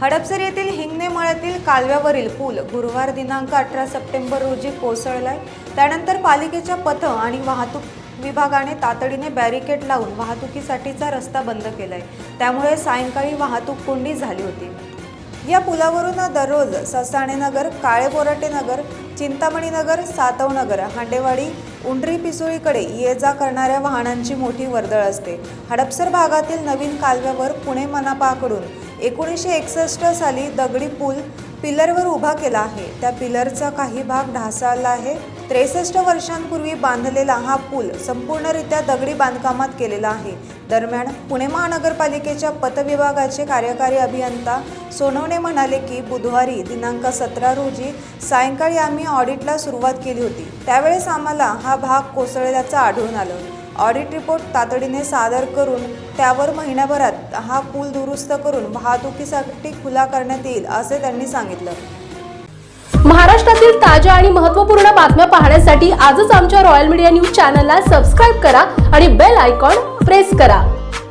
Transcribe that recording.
Hadapsar येथील हिंगणे मळ्यातील कालव्यावरील पूल गुरुवार दिनांक अठरा सप्टेंबर रोजी कोसळलाय. त्यानंतर पालिकेच्या पथ आणि वाहतूक विभागाने तातडीने बॅरिकेड लावून वाहतुकीसाठीचा रस्ता बंद केलाय. त्यामुळे सायंकाळी वाहतूक कोंडी झाली होती. या पुलावरून दररोज ससाणेनगर काळेबोराटेनगर काळे सातवनगर चिंतामणी नगर हांडेवाडी उंडरी पिसोळीकडे ये जा करणाऱ्या वाहनांची मोठी वर्दळ असते. हडपसर भागातील नवीन कालव्यावर पुणे मनापाकडून एकोणीसशे एकसष्ट साली दगडी पूल पिलरवर उभा केला आहे. त्या पिलरचा काही भाग ढासळला आहे. त्रेसष्ट वर्षांपूर्वी बांधलेला हा पूल संपूर्णरित्या दगडी बांधकामात केलेला आहे. दरम्यान पुणे महानगरपालिकेच्या पतविभागाचे कार्यकारी अभियंता सोनवणे म्हणाले की बुधवारी दिनांक सतरा रोजी सायंकाळी आम्ही ऑडिटला सुरुवात केली होती. त्यावेळेस आम्हाला हा भाग कोसळल्याचं आढळून आलं. ऑडिट रिपोर्ट तातडीने सादर करून त्यावर महिन्याभरात हा पूल दुरुस्त करून वाहतुकीसाठी खुला करण्यात येईल असे त्यांनी सांगितलं. महाराष्ट्रातील ताज्या आणि महत्त्वपूर्ण बातम्या पाहण्यासाठी आजच आमच्या रॉयल मीडिया न्यूज चॅनलला सबस्क्राईब करा आणि बेल आयकॉन प्रेस करा.